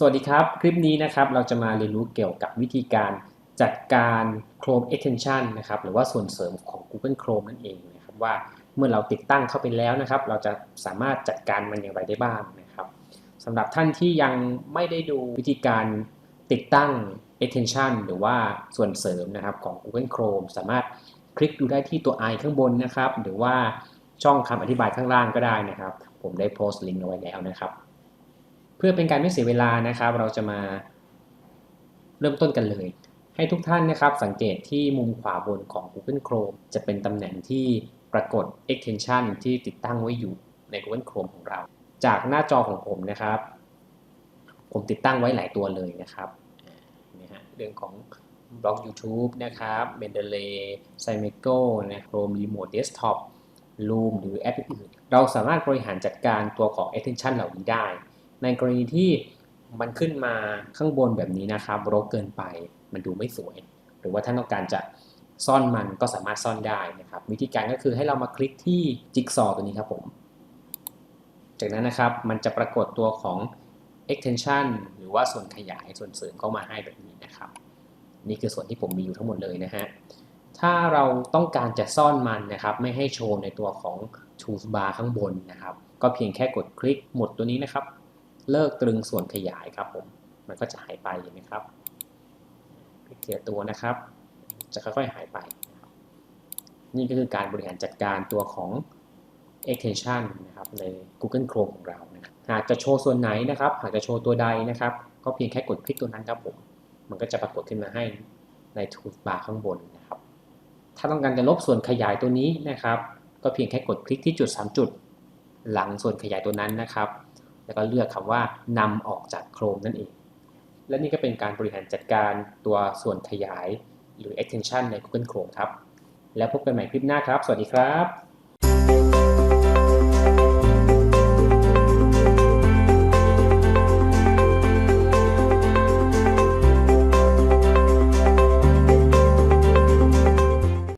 สวัสดีครับ คลิปนี้นะครับเราจะมาเรียนรู้เกี่ยวกับวิธีการจัดการ Chrome Extension นะครับหรือว่าส่วนเสริมของ Google Chrome นั่นเองนะครับว่าเมื่อเราติดตั้งเข้าไปแล้วนะครับ เราจะสามารถจัดการมันอย่างไรได้บ้างนะครับสำหรับท่านที่ยังไม่ได้ดูวิธีการติดตั้ง Extension หรือว่าส่วนเสริมนะครับของ Google Chrome สามารถคลิกดูได้ที่ตัว i ข้างบนนะครับ หรือว่าช่องคำอธิบายข้างล่างก็ได้นะครับ ผมได้โพสต์ลิงก์เอาไว้แล้วนะครับ เพื่อเป็นการไม่เสียเวลานะครับ เราจะมาเริ่มต้นกันเลย ให้ทุกท่านนะครับ สังเกตที่มุมขวาบนของ Google Chrome จะเป็นตำแหน่งที่ปรากฏ extension ที่ติดตั้งไว้อยู่ใน Google Chrome ของเรา จากหน้าจอของผมนะครับ ผมติดตั้งไว้หลายตัวเลยนะครับนะฮะเรื่องของบล็อก YouTube นะครับ Mendeley s i m e c o นะ Chrome Remote Desktop Loom หรือแอปอื่น เราสามารถบริหารจัดการตัวของ extension เหล่านี้ได้ ในกรณีที่มันขึ้นมาข้างบนแบบนี้นะครับรกเกินไปมันดูไม่สวย หรือว่าท่านต้องการจะซ่อนมันก็สามารถซ่อนได้นะครับ วิธีการก็คือให้เรามาคลิกที่จิ๊กซอว์ตัวนี้ครับผม จากนั้นนะครับมันจะปรากฏตัวของ extension หรือว่าส่วนขยายส่วนเสริมเข้ามาให้แบบนี้นะครับ นี่คือส่วนที่ผมมีอยู่ทั้งหมดเลยนะฮะถ้าเราต้องการจะซ่อนมันนะครับ ไม่ให้โชว์ในตัวของ tools bar ข้างบนนะครับ ก็เพียงแค่กดคลิกหมดตัวนี้นะครับ เลิกตรึงส่วนขยายครับผมมันก็จะหายไปเห็นไหมครับคลิกเทียตัวนะครับ จะค่อยๆหายไป นี่ก็คือการบริหารจัดการตัวของ extension นะครับใน Google Chrome ของเรานะครับหากจะโชว์ส่วนไหนนะครับ หากจะโชว์ตัวใดนะครับ ก็เพียงแค่กดคลิกตัวนั้นครับผม มันก็จะปรากฏขึ้นมาให้ใน toolbar ข้างบนนะครับ ถ้าต้องการจะลบส่วนขยายตัวนี้นะครับ ก็เพียงแค่กดคลิกที่จุด 3 จุด หลังส่วนขยายตัวนั้นนะครับ แล้วก็เลือกคำว่านำออกจากโครมนั่นเอง และนี่ก็เป็นการบริหารจัดการตัวส่วนขยายหรือ extension ใน Google Chrome ครับ แล้วพบกันใหม่คลิปหน้าครับ สวัสดีครับ